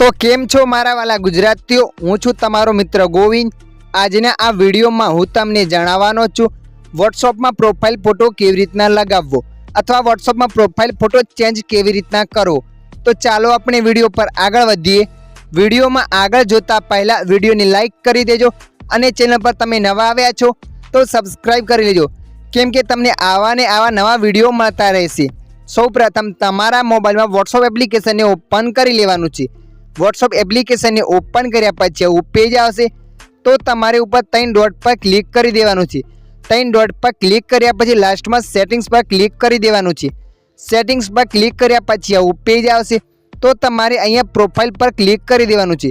તો કેમ છો મારા વાલા ગુજરાતીઓ? હું છું તમારો મિત્ર ગોવિંદ. આજના આ વિડીયોમાં હું તમને જણાવવાનો છું વોટ્સઅપમાં પ્રોફાઇલ ફોટો કેવી રીતના લગાવવો અથવા વોટ્સઅપમાં પ્રોફાઇલ ફોટો ચેન્જ કેવી રીતના કરવો? તો ચાલો આપણે વીડિયો પર આગળ વધીએ. વિડીયોમાં આગળ જોતા પહેલાં વિડીયોને લાઇક કરી દેજો અને ચેનલ પર તમે નવા આવ્યા છો, તો સબસ્ક્રાઈબ કરી લેજો. કેમ કે તમને આવા ને આવા નવા વીડિયો મળતા રહેશે. સૌપ્રથમ તમારા મોબાઈલમાં વોટ્સઅપ એપ્લિકેશનને ઓપન કરી લેવાનું છે. વોટ્સઅપ એપ્લિકેશનને ઓપન કર્યા પછી આવું પેજ આવશે. તો તમારે ઉપર ત્રણ ડોટ પર ક્લિક કરી દેવાનું છે. ત્રણ ડોટ પર ક્લિક કર્યા પછી લાસ્ટમાં સેટિંગ્સ પર ક્લિક કરી દેવાનું છે. સેટિંગ્સ પર ક્લિક કર્યા પછી આવું પેજ આવશે. તો તમારે અહીંયા પ્રોફાઇલ પર ક્લિક કરી દેવાનું છે.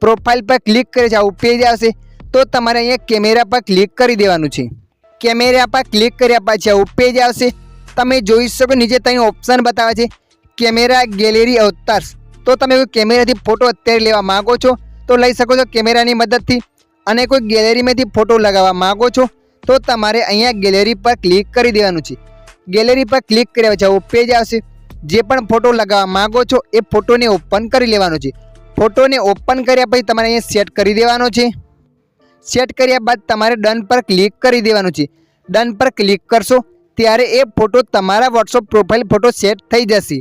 પ્રોફાઇલ પર ક્લિક કરે છે, આવું પેજ આવશે. તો તમારે અહીંયા કેમેરા પર ક્લિક કરી દેવાનું છે. કેમેરા પર ક્લિક કર્યા પછી આવું પેજ આવશે. તમે જોઈ શકો, નીચે ત્યાં ઓપ્શન બતાવે છે. કેમેરા ગેલેરી અવતાર્સ તો તમે કોઈ કેમેરાથી ફોટો અત્યારે લેવા માગો છો, તો લઈ શકો છો કેમેરાની મદદથી. અને કોઈ ગેલેરીમાંથી ફોટો લગાવવા માગો છો, તો તમારે અહીંયા ગેલેરી પર ક્લિક કરી દેવાનું છે. ગેલેરી પર ક્લિક કર્યા પછી આવું પેજ આવશે. જે પણ ફોટો લગાવવા માગો છો, એ ફોટોને ઓપન કરી લેવાનો છે. ફોટોને ઓપન કર્યા પછી તમારે અહીંયા સેટ કરી દેવાનો છે. સેટ કર્યા બાદ તમારે ડન પર ક્લિક કરી દેવાનું છે. ડન પર ક્લિક કરશો, ત્યારે એ ફોટો તમારા વોટ્સઅપ પ્રોફાઇલ ફોટો સેટ થઈ જશે.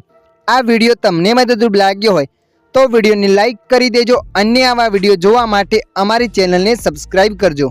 આ વીડિયો તમને મદદરૂપ લાગ્યો હોય તો વિડીયોને લાઇક કરી દેજો. અન્ય આવા વીડિયો જોવા માટે અમારી ચેનલને સબસ્ક્રાઈબ કરજો.